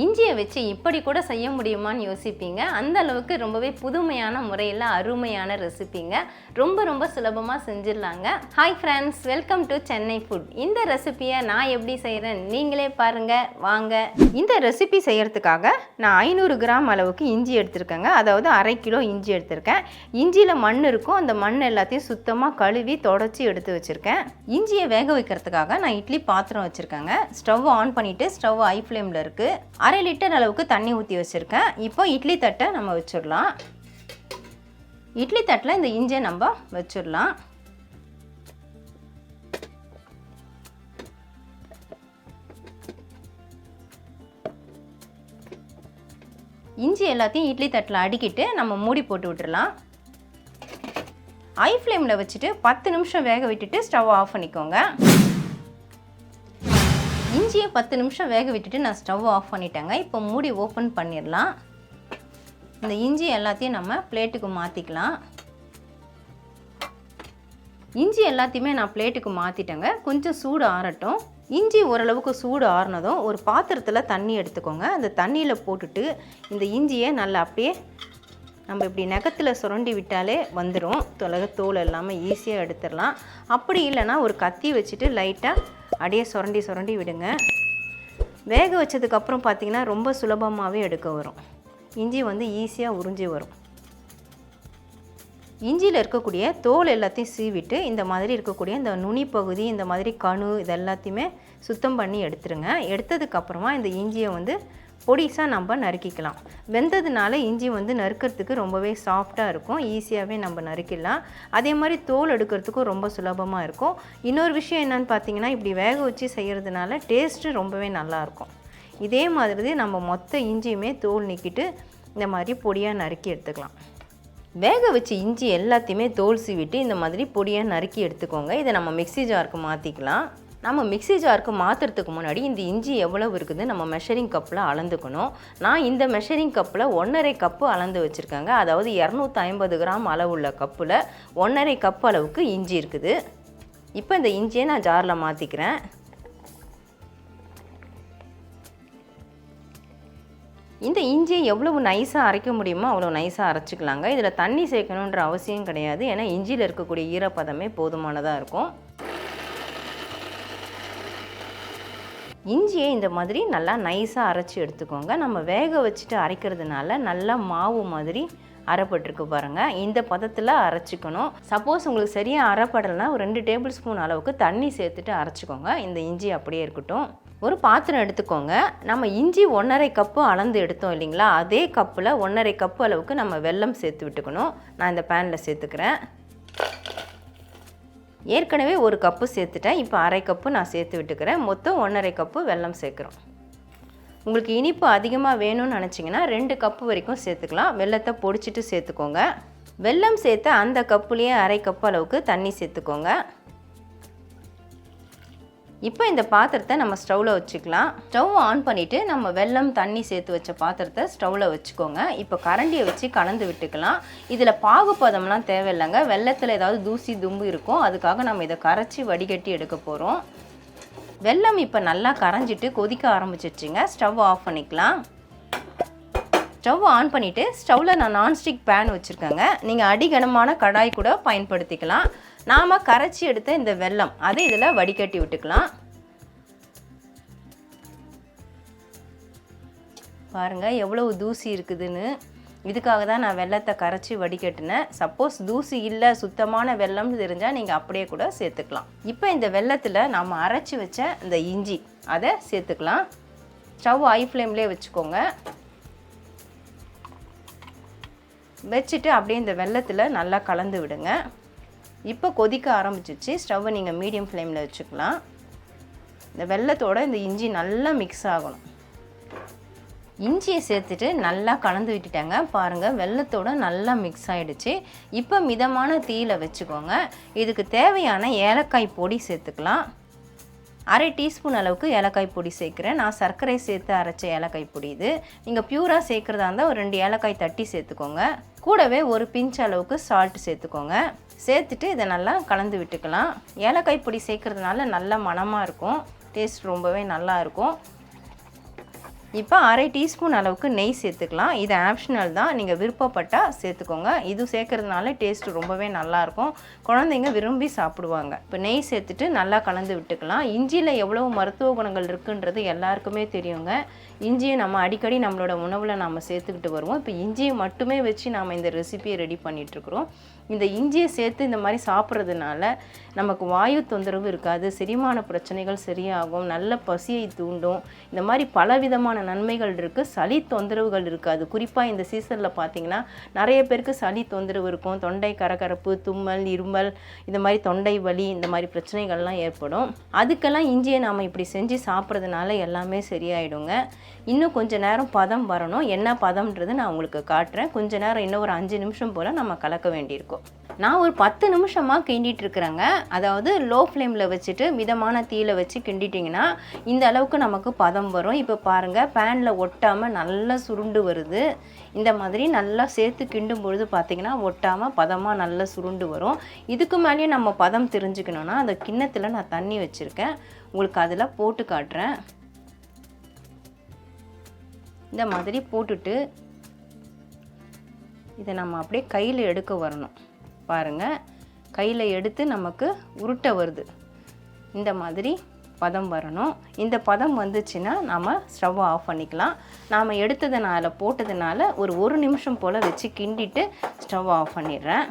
இஞ்சியை வச்சு இப்படி கூட செய்ய முடியுமான்னு யோசிப்பீங்க. அந்த அளவுக்கு ரொம்பவே புதுமையான முறையில் அருமையான ரெசிபிங்க. ரொம்ப ரொம்ப சுலபமாக செஞ்சிடலாங்க. Hi friends welcome to Chennai food இந்த ரெசிபியை நான் எப்படி செய்கிறேன் நீங்களே பாருங்கள் வாங்க. இந்த ரெசிபி செய்கிறதுக்காக நான் ஐநூறு கிராம் அளவுக்கு இஞ்சி எடுத்திருக்கேங்க. அதாவது அரை கிலோ இஞ்சி எடுத்திருக்கேன். இஞ்சியில் மண் இருக்கும். அந்த மண் எல்லாத்தையும் சுத்தமாக கழுவி தொடச்சி எடுத்து வச்சுருக்கேன். இஞ்சியை வேக வைக்கிறதுக்காக நான் இட்லி பாத்திரம் வச்சுருக்கேங்க. ஸ்டவ் ஆன் பண்ணிவிட்டு ஸ்டவ் ஐ ஃப்ளேமில் இருக்குது அரை லிட்டர் அளவுக்கு தண்ணி ஊற்றி வச்சுருக்கேன். இப்போ இட்லி தட்டை நம்ம வச்சிடலாம். இட்லி தட்டில் இந்த இஞ்சியை நம்ம வச்சிடலாம். இஞ்சி எல்லாத்தையும் இட்லி தட்டில் அடிக்கிட்டு நம்ம மூடி போட்டு விட்டுடலாம். ஐ ஃப்ளேமில் வச்சுட்டு பத்து நிமிஷம் வேக விட்டுட்டு ஸ்டவ் ஆஃப் பண்ணிக்கோங்க. இஞ்சியை பத்து நிமிஷம் வேக விட்டுட்டு நான் ஸ்டவ் ஆஃப் பண்ணிட்டேங்க. இப்போ மூடி ஓப்பன் பண்ணிடலாம். இந்த இஞ்சி எல்லாத்தையும் நம்ம பிளேட்டுக்கு மாற்றிக்கலாம் இஞ்சி எல்லாத்தையுமே நான் பிளேட்டுக்கு மாற்றிட்டேங்க கொஞ்சம் சூடு ஆறட்டும். இஞ்சி ஓரளவுக்கு சூடு ஆறுனதும் ஒரு பாத்திரத்தில் தண்ணி எடுத்துக்கோங்க. அந்த தண்ணியில் போட்டுட்டு இந்த இஞ்சியை நல்லா அப்படியே நம்ம இப்படி நகத்தில் சுரண்டி விட்டாலே வந்துடும் தொலக தோல் எல்லாமே ஈஸியாக எடுத்துடலாம். அப்படி இல்லைன்னா ஒரு கத்தி வச்சுட்டு லைட்டாக அப்படியே சுரண்டி சுரண்டி விடுங்க. வேக வச்சதுக்கப்புறம் பார்த்தீங்கன்னா ரொம்ப சுலபமாகவே எடுக்க வரும். இஞ்சி வந்து ஈஸியாக உறிஞ்சி வரும். இஞ்சியில் இருக்கக்கூடிய தோல் எல்லாத்தையும் சீவிட்டு இந்த மாதிரி இருக்கக்கூடிய இந்த நுனி பகுதி இந்த மாதிரி கணு இது எல்லாத்தையுமே சுத்தம் பண்ணி எடுத்துருங்க. எடுத்ததுக்கப்புறமா இந்த இஞ்சியை வந்து பொடிசாக நம்ம நறுக்கிக்கலாம். வெந்ததுனால இஞ்சி வந்து நறுக்கிறதுக்கு ரொம்பவே சாஃப்டாக இருக்கும். ஈஸியாகவே நம்ம நறுக்கிடலாம். அதே மாதிரி தோல் எடுக்கிறதுக்கும் ரொம்ப சுலபமாக இருக்கும். இன்னொரு விஷயம் என்னன்னு பார்த்தீங்கன்னா இப்படி வேக வச்சு செய்கிறதுனால டேஸ்ட்டு ரொம்பவே நல்லாயிருக்கும் இதே மாதிரி நம்ம மொத்த இஞ்சியுமே தோல் நீக்கிட்டு இந்த மாதிரி பொடியாக நறுக்கி எடுத்துக்கலாம். வேக வச்சு இஞ்சி எல்லாத்தையுமே தோல் சீவிட்டு இந்த மாதிரி பொடியாக நறுக்கி எடுத்துக்கோங்க. இதை நம்ம மிக்சி ஜாருக்கு மாற்றிக்கலாம் நம்ம மிக்ஸி ஜாருக்கு மாற்றுறதுக்கு முன்னாடி இந்த இஞ்சி எவ்வளவு இருக்குது நம்ம மெஷரிங் கப்பில் அளந்துக்கணும். நான் இந்த மெஷரிங் கப்பில் ஒன்றரை கப்பு அளந்து வச்சுருக்கேங்க. அதாவது இரநூத்தி ஐம்பது கிராம் அளவுள்ள கப்பில் ஒன்றரை கப் அளவுக்கு இஞ்சி இருக்குது. இப்போ இந்த இஞ்சியை நான் ஜாரில் மாற்றிக்கிறேன் இந்த இஞ்சியை எவ்வளவு நைஸாக அரைக்க முடியுமோ அவ்வளோ நைஸாக அரைச்சிக்கலாங்க. இதில் தண்ணி சேர்க்கணுன்ற அவசியம் கிடையாது. ஏன்னா இஞ்சியில் இருக்கக்கூடிய ஈரப்பதமே போதுமானதாக இருக்கும். இஞ்சியை இந்த மாதிரி நல்லா நைஸாக அரைச்சி எடுத்துக்கோங்க. நம்ம வேக வச்சுட்டு அரைக்கிறதுனால நல்லா மாவு மாதிரி அரைப்பட்டிருக்கு பாருங்கள் இந்த பதத்தில் அரைச்சிக்கணும். சப்போஸ் உங்களுக்கு சரியாக அரைப்படலைன்னா ஒரு ரெண்டு டேபிள் ஸ்பூன் அளவுக்கு தண்ணி சேர்த்துட்டு அரைச்சிக்கோங்க. இந்த இஞ்சி அப்படியே இருக்கட்டும். ஒரு பாத்திரம் எடுத்துக்கோங்க. நம்ம இஞ்சி ஒன்றரை கப்பு அளந்து எடுத்தோம் இல்லைங்களா? அதே கப்பில் ஒன்றரை கப்பு அளவுக்கு நம்ம வெல்லம் சேர்த்து விட்டுக்கணும். நான் இந்த பேனில் சேர்த்துக்கிறேன். ஏற்கனவே ஒரு கப்பு சேர்த்துட்டேன். இப்போ அரை கப்பு நான் சேர்த்து விட்டுக்கிறேன். மொத்தம் ஒன்றரை கப்பு வெல்லம் சேர்க்குறோம். உங்களுக்கு இனிப்பு அதிகமாக வேணும்னு நினச்சிங்கன்னா ரெண்டு கப்பு வரைக்கும் சேர்த்துக்கலாம். வெல்லத்தை பொடிச்சிட்டு சேர்த்துக்கோங்க. வெல்லம் சேர்த்து அந்த கப்புலேயே அரை கப்பு அளவுக்கு தண்ணி சேர்த்துக்கோங்க. இப்போ இந்த பாத்திரத்தை நம்ம ஸ்டவ்வில் வச்சுக்கலாம். ஸ்டவ் ஆன் பண்ணிவிட்டு நம்ம வெல்லம் தண்ணி சேர்த்து வச்ச பாத்திரத்தை ஸ்டவ்வில் வச்சுக்கோங்க. இப்போ கரண்டியை வச்சு கலந்து விட்டுக்கலாம். இதில் பாகுபதம்லாம் தேவையில்லைங்க. வெள்ளத்தில் ஏதாவது தூசி தும்பு இருக்கும் அதுக்காக நம்ம இதை கரைச்சி வடிகட்டி எடுக்க போகிறோம் வெல்லம் இப்போ நல்லா கரைஞ்சிட்டு கொதிக்க ஆரம்பிச்சிடுச்சிங்க ஸ்டவ் ஆஃப் பண்ணிக்கலாம். ஸ்டவ் ஆன் பண்ணிவிட்டு ஸ்டவ்வில் நான் நான்ஸ்டிக் பேன் வச்சுருக்கேங்க. நீங்கள் அடிகனமான கடாய் கூட பயன்படுத்திக்கலாம். நாம் கரைச்சி எடுத்த இந்த வெல்லம் அதை இதில் வடிகட்டி விட்டுக்கலாம். பாருங்கள் எவ்வளவு தூசி இருக்குதுன்னு. இதுக்காக தான் நான் வெள்ளத்தை கரைச்சி வடிகட்டினேன். சப்போஸ் தூசி இல்லை சுத்தமான வெள்ளம் தெரிஞ்சால் நீங்கள் அப்படியே கூட சேர்த்துக்கலாம். இப்போ இந்த வெள்ளத்தில் நம்ம அரைச்சி வச்ச இந்த இஞ்சி அதை சேர்த்துக்கலாம். ஸ்டவ் ஐ ஃப்ளேம்லேயே வச்சுக்கோங்க. வச்சுட்டு அப்படியே இந்த வெள்ளத்தில் நல்லா கலந்து விடுங்க. இப்போ கொதிக்க ஆரம்பிச்சிச்சு. ஸ்டவ்வை நீங்கள் மீடியம் ஃப்ளேமில் வச்சுக்கலாம். இந்த வெள்ளத்தோட இந்த இஞ்சி நல்லா மிக்ஸ் ஆகணும். இஞ்சியை சேர்த்துட்டு நல்லா கலந்து விட்டுட்டாங்க. பாருங்கள் வெள்ளத்தோட நல்லா மிக்ஸ் ஆகிடுச்சு இப்போ மிதமான தீயில் வச்சுக்கோங்க. இதுக்கு தேவையான ஏலக்காய் பொடி சேர்த்துக்கலாம். அரை டீஸ்பூன் அளவுக்கு ஏலக்காய் பொடி சேர்க்குறேன். நான் சர்க்கரை சேர்த்து அரைச்ச ஏலக்காய் பொடி இது. நீங்கள் பியூராக சேர்க்குறதா இருந்தால் ஒரு ரெண்டு ஏலக்காய் தட்டி சேர்த்துக்கோங்க. கூடவே ஒரு பிஞ்ச் அளவுக்கு சால்ட் சேர்த்துக்கோங்க. சேர்த்துட்டு இதை நல்லா கலந்து விட்டுக்கலாம். ஏலக்காய் பொடி சேர்க்குறதுனால நல்ல மணமாக இருக்கும். டேஸ்ட் ரொம்பவே நல்லா இருக்கும். இப்போ அரை டீஸ்பூன் அளவுக்கு நெய் சேர்த்துக்கலாம். இது ஆப்ஷனல் தான். நீங்கள் விருப்பப்பட்டால் சேர்த்துக்கோங்க. இது சேர்க்கறதுனால டேஸ்ட் ரொம்பவே நல்லாயிருக்கும். குழந்தைங்க விரும்பி சாப்பிடுவாங்க. இப்போ நெய் சேர்த்துட்டு நல்லா கலந்து விட்டுக்கலாம். இஞ்சியில் எவ்வளோ மருத்துவ குணங்கள் இருக்குன்றது எல்லாருக்குமே தெரியுங்க. இஞ்சியை நம்ம அடிக்கடி நம்மளோட உணவில் நாம் சேர்த்துக்கிட்டு வருவோம். இப்போ இஞ்சியை மட்டுமே வச்சு நாம் இந்த ரெசிபியை ரெடி பண்ணிகிட்ருக்குறோம் இந்த இஞ்சியை சேர்த்து இந்த மாதிரி சாப்பிட்றதுனால நமக்கு வாயு தொந்தரவு இருக்காது. செரிமான பிரச்சனைகள் சரியாகும். நல்ல பசியை தூண்டும். இந்த மாதிரி பலவிதமான நன்மைகள் இருக்குது சளி தொந்தரவுகள் இருக்காது குறிப்பாக இந்த சீசனில் பார்த்தீங்கன்னா நிறைய பேருக்கு சளி தொந்தரவு இருக்கும். தொண்டை கரகரப்பு தும்மல் இருமல் இந்த மாதிரி தொண்டை வலி இந்த மாதிரி பிரச்சனைகள்லாம் ஏற்படும். அதுக்கெல்லாம் இஞ்சியை நாம் இப்படி செஞ்சு சாப்பிட்றதுனால எல்லாமே சரியாயிடுங்க. இன்னும் கொஞ்சம் நேரம் பதம் வரணும். என்ன பதம்ன்றது நான் உங்களுக்கு காட்டுறேன். கொஞ்ச நேரம் இன்னும் ஒரு அஞ்சு நிமிஷம் போல் நம்ம கலக்க வேண்டியிருக்கும். நான் ஒரு பத்து நிமிஷமாக கிண்டிட்டு இருக்கிறேங்க அதாவது லோ ஃப்ளேமில் வச்சுட்டு மிதமான தீயில் வச்சு கிண்டிட்டிங்கன்னா இந்த அளவுக்கு நமக்கு பதம் வரும். இப்போ பாருங்கள் பேனில் ஒட்டாமல் நல்லா சுருண்டு வருது. இந்த மாதிரி நல்லா சேர்த்து கிண்டும் பொழுது பார்த்தீங்கன்னா ஒட்டாமல் பதமாக நல்லா சுருண்டு வரும். இதுக்கு மேலேயும் நம்ம பதம் தெரிஞ்சுக்கணுன்னா அந்த கிண்ணத்தில் நான் தண்ணி வச்சுருக்கேன். உங்களுக்கு அதில் போட்டு காட்டுறேன். இந்த மாதிரி போட்டுட்டு இதை நம்ம அப்படியே கையில் எடுக்க வரணும். பாருங்கள் கையில் எடுத்து நமக்கு உருட்ட வருது. இந்த மாதிரி பதம் வரணும். இந்த பதம் வந்துச்சுன்னா நாம் ஸ்டவ்வை ஆஃப் பண்ணிக்கலாம். நாம் எடுத்ததுனால போட்டதுனால ஒரு ஒரு நிமிஷம் போல் வச்சு கிண்டிட்டு ஸ்டவ் ஆஃப் பண்ணிடுறேன்.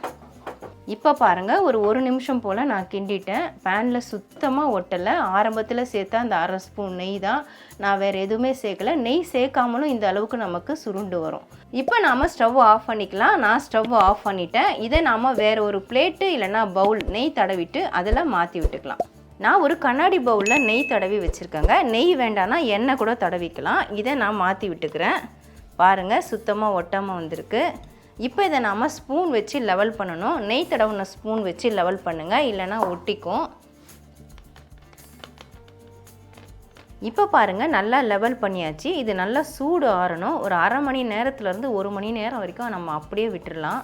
இப்போ பாருங்கள் ஒரு ஒரு நிமிஷம் போல் நான் கிண்டிட்டேன். பேனில் சுத்தமாக ஒட்டலை. ஆரம்பத்தில் சேர்த்தா அந்த அரை ஸ்பூன் நெய் தான் நான் வேறு எதுவுமே சேர்க்கல. நெய் சேர்க்காமலும் இந்த அளவுக்கு நமக்கு சுருண்டு வரும். இப்போ நாம் ஸ்டவ் ஆஃப் பண்ணிக்கலாம். நான் ஸ்டவ் ஆஃப் பண்ணிட்டேன். இதை நாம் வேறு ஒரு பிளேட்டு இல்லைன்னா பவுல் நெய் தடவிட்டு அதில் மாற்றி விட்டுக்கலாம். நான் ஒரு கண்ணாடி பவுலில் நெய் தடவி வச்சுருக்கேங்க. நெய் வேண்டாம்னா எண்ணெய் கூட தடவிக்கலாம். இதை நான் மாற்றி விட்டுக்கிறேன். பாருங்கள் சுத்தமாக ஒட்டாமல் வந்திருக்கு. இப்போ இதை நாம் ஸ்பூன் வச்சு லெவல் பண்ணணும். நெய் தடவுன ஸ்பூன் வச்சு லெவல் பண்ணுங்கள் இல்லைன்னா ஒட்டிக்கும். இப்போ பாருங்கள் நல்லா லெவல் பண்ணியாச்சு. இது நல்லா சூடு ஆறணும். ஒரு அரை மணி நேரத்துலேருந்து ஒரு மணி நேரம் வரைக்கும் நம்ம அப்படியே விட்டுடலாம்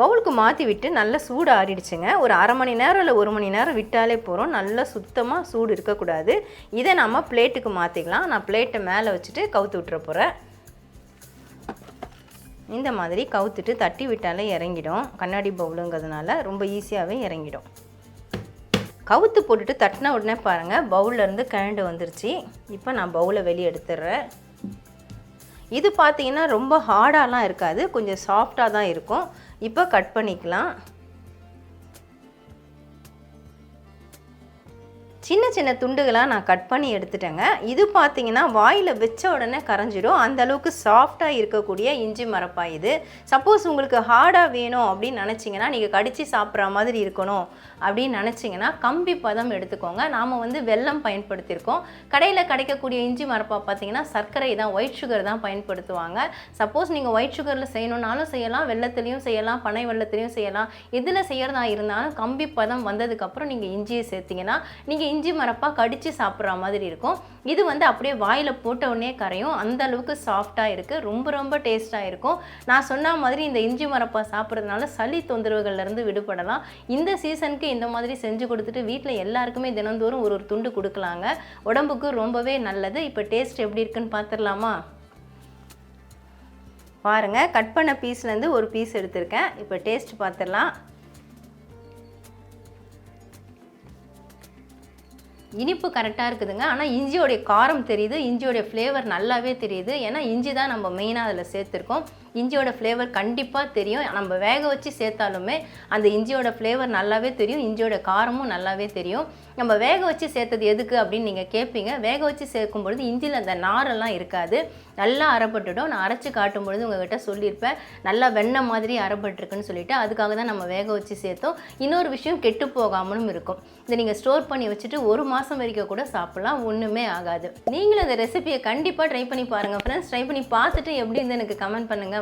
பவுலுக்கு மாற்றி விட்டு நல்லா சூடு ஆறிடுச்சுங்க. ஒரு அரை மணி நேரம் இல்லை ஒரு மணி நேரம் விட்டாலே போகிறோம் நல்லா சுத்தமாக சூடு இருக்கக்கூடாது. இதை நம்ம பிளேட்டுக்கு மாற்றிக்கலாம் நான் பிளேட்டை மேலே வச்சுட்டு கவுத்து விட்டுற போகிறேன் இந்த மாதிரி கவுத்துட்டு தட்டி விட்டாலே இறங்கிடும். கண்ணாடி பவுலுங்கிறதுனால ரொம்ப ஈஸியாகவே இறங்கிடும். கவுத்து போட்டுட்டு தட்டின உடனே பாருங்கள் பவுல்லேருந்து கிழண்டு வந்துருச்சு. இப்போ நான் பவுலை வெளியே எடுத்துடுறேன். இது பார்த்தீங்கன்னா ரொம்ப ஹார்டாலாம் இருக்காது கொஞ்சம் சாஃப்டாக தான் இருக்கும். இப்போ கட் பண்ணிக்கலாம். சின்ன சின்ன துண்டுகளாக நான் கட் பண்ணி எடுத்துட்டேங்க. இது பார்த்தீங்கன்னா வாயில் வச்ச உடனே கரைஞ்சிடும் அந்த அளவுக்கு சாஃப்டாக இருக்கக்கூடிய இஞ்சி மரப்பாய் இது. சப்போஸ் உங்களுக்கு ஹார்டாக வேணும் அப்படின்னு நினச்சிங்கன்னா நீங்கள் கடித்து சாப்பிட்ற மாதிரி இருக்கணும் அப்படின்னு நினச்சிங்கன்னா கம்பி பதம் எடுத்துக்கோங்க. நாம் வந்து வெல்லம் பயன்படுத்தியிருக்கோம். கடையில் கிடைக்கக்கூடிய இஞ்சி மரப்பாய் பார்த்தீங்கன்னா சர்க்கரை தான் ஒயிட் சுகர் தான் பயன்படுத்துவாங்க. சப்போஸ் நீங்கள் ஒயிட் சுகரில் செய்யணுன்னாலும் செய்யலாம். வெள்ளத்துலேயும் செய்யலாம் பனை வெள்ளத்துலேயும் செய்யலாம். எதில் செய்கிறதா இருந்தாலும் கம்பி பதம் வந்ததுக்கப்புறம் நீங்கள் இஞ்சியை சேர்த்திங்கன்னா நீங்கள் இஞ்சி மரப்பாக கடித்து சாப்பிட்ற மாதிரி இருக்கும். இது வந்து அப்படியே வாயில் போட்ட உடனே கரையும். அந்த அளவுக்கு சாஃப்டாக இருக்குது ரொம்ப ரொம்ப டேஸ்ட்டாக இருக்கும். நான் சொன்ன மாதிரி இந்த இஞ்சி மரப்பா சாப்பிட்றதுனால சளி தொந்தரவுகள்லேருந்து விடுபடலாம். இந்த சீசனுக்கு இந்த மாதிரி செஞ்சு கொடுத்துட்டு வீட்டில் எல்லாருக்குமே தினந்தோறும் ஒரு ஒரு துண்டு கொடுக்கலாங்க. உடம்புக்கு ரொம்பவே நல்லது. இப்போ டேஸ்ட் எப்படி இருக்குன்னு பார்த்துடலாமா பாருங்கள் கட் பண்ண பீஸ்லேருந்து ஒரு பீஸ் எடுத்திருக்கேன். இப்போ டேஸ்ட் பார்த்துடலாம் இனிப்பு கரெக்டாக இருக்குதுங்க. ஆனால் இஞ்சியோடைய காரம் தெரியுது இஞ்சியோடைய ஃப்ளேவர் நல்லாவே தெரியுது. ஏன்னா இஞ்சி தான் நம்ம மெயினாக அதில் சேர்த்துருக்கோம். இஞ்சியோட ஃப்ளேவர் கண்டிப்பாக தெரியும். நம்ம வேக வச்சு சேர்த்தாலுமே அந்த இஞ்சியோட ஃப்ளேவர் நல்லாவே தெரியும். இஞ்சியோட காரமும் நல்லாவே தெரியும். நம்ம வேக வச்சு சேர்த்தது எதுக்கு அப்படின்னு நீங்கள் கேட்பீங்க வேக வச்சு சேர்க்கும் பொழுது இஞ்சியில் அந்த நாரெல்லாம் இருக்காது. நல்லா அறப்பட்டுடும் நான் அரைச்சி காட்டும் பொழுது உங்ககிட்ட சொல்லியிருப்பேன். நல்லா வெண்ணெய் மாதிரி அறப்பட்டுருக்குன்னு சொல்லிட்டு அதுக்காக தான் நம்ம வேக வச்சு சேர்த்தோம். இன்னொரு விஷயம் கெட்டு போகாமலும் இருக்கும். இதை நீங்கள் ஸ்டோர் பண்ணி வச்சுட்டு ஒரு மாதம் வரைக்கும் கூட சாப்பிட்லாம். ஒன்றுமே ஆகாது. நீங்களும் இந்த ரெசிபியை கண்டிப்பாக ட்ரை பண்ணி பாருங்கள் ஃப்ரெண்ட்ஸ் ட்ரை பண்ணி பார்த்துட்டு எப்படி இருந்து எனக்கு கமெண்ட் பண்ணுங்கள்